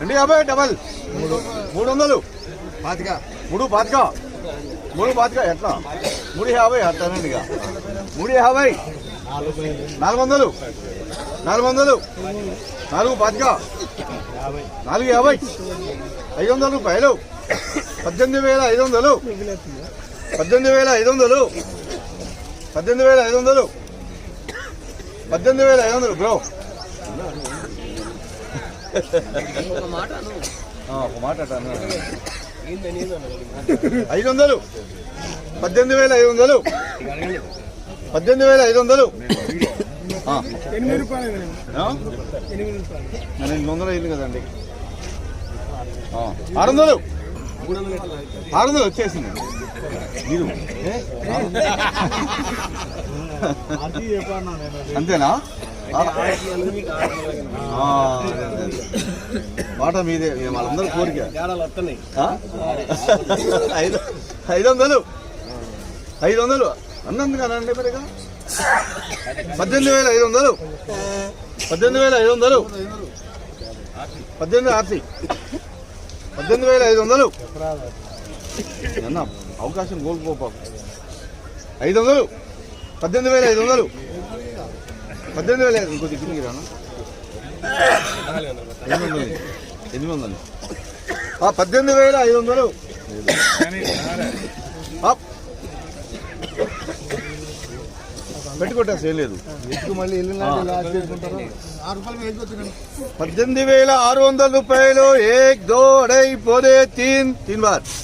రెండు యాభై డబల్. మూడు వందలు. పాతిక. మూడు పాతిక. మూడు పాతిక ఎట్లా? మూడు యాభై అట్లానండి ఇక. మూడు యాభై. నాలుగు వందలు. నాలుగు వందలు. నాలుగు పాతిక. నాలుగు యాభై. ఐదు వందల రూపాయలు. పద్దెనిమిది వేల ఐదు వందలు. పద్దెనిమిది వేల ఐదు వందలు. పద్దెనిమిది వేల ఐదు వందలు. పద్దెనిమిది వేల ఐదు వందలు బ్రో. ఒక మాట. ఐదు వందలు. పద్దెనిమిది వేల ఐదు వందలు. పద్దెనిమిది వేల ఐదు వందలు. ఎనిమిది వందలు అయింది కదండి. ఆరు వందలు. ఆరు వందలు వచ్చేసింది. మీరు? అంతేనా. మాట మీదే వాళ్ళందరూ కోరిక? ఐదు ఐదు వందలు. ఐదు వందలు. అన్నందు కానండి మరిగా? పద్దెనిమిది వేల ఐదు వందలు. పద్దెనిమిది వేల ఐదు వందలు. పద్దెనిమిది ఆర్సి పద్దెనిమిది వేల ఐదు వందలు. అన్న అవకాశం కోల్పోపా ఐదు వందలు. పద్దెనిమిది వేల ఐదు వందలు. పద్దెనిమిది వేల ఐదు ఇంకో రాను ఎనిమిది వందలు పద్దెనిమిది వేల ఐదు వందలు. పెట్టుకుంటా చేయలేదు మళ్ళీ పద్దెనిమిది వేల ఆరు వందల రూపాయలు ఏక్ దో అడై పోదే తీన్ తీన్ బార్.